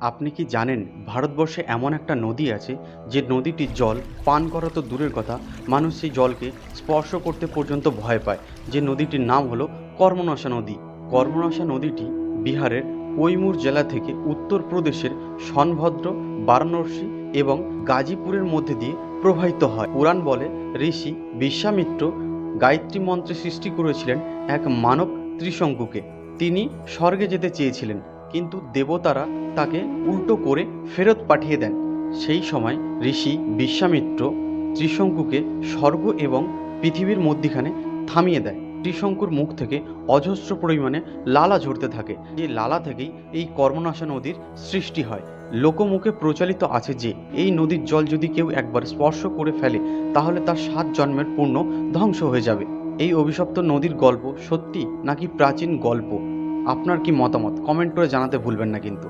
আপনি কি জানেন ভারতবর্ষে এমন একটা নদী আছে যে নদীটির জল, পান করা তো দূরের কথা, মানুষ সেই জলকে স্পর্শ করতে পর্যন্ত ভয় পায়। যে নদীটির নাম হলো কর্মনাশা নদী। কর্মনাশা নদীটি বিহারের কৈমুর জেলা থেকে উত্তরপ্রদেশের সনভদ্র, বারাণসী এবং গাজীপুরের মধ্যে দিয়ে প্রবাহিত হয়। পুরাণ বলে ঋষি বিশ্বামিত্র গায়ত্রী মন্ত্রে সৃষ্টি করেছিলেন এক মানব ত্রিশঙ্কুকে। তিনি স্বর্গে যেতে চেয়েছিলেন। কিন্তু দেবতারা তাকে উল্টো করে ফেরত পাঠিয়ে দেন। সেই সময় ঋষি বিশ্বামিত্র ত্রিশঙ্কুকে স্বর্গ এবং পৃথিবীর মধ্যিখানে থামিয়ে দেয়। ত্রিশঙ্কুর মুখ থেকে অজস্র পরিমাণে লালা ঝরতে থাকে। যে লালা থেকেই এই কর্মনাশা নদীর সৃষ্টি হয়। লোকমুখে প্রচলিত আছে যে, এই নদীর জল যদি কেউ একবার স্পর্শ করে ফেলে, তাহলে তার সাত জন্মের পূর্ণ ধ্বংস হয়ে যাবে। এই অভিশপ্ত নদীর গল্প সত্যি নাকি প্রাচীন গল্প? আপনার কি মতামত? কমেন্ট করে জানাতে ভুলবেন না কিন্তু।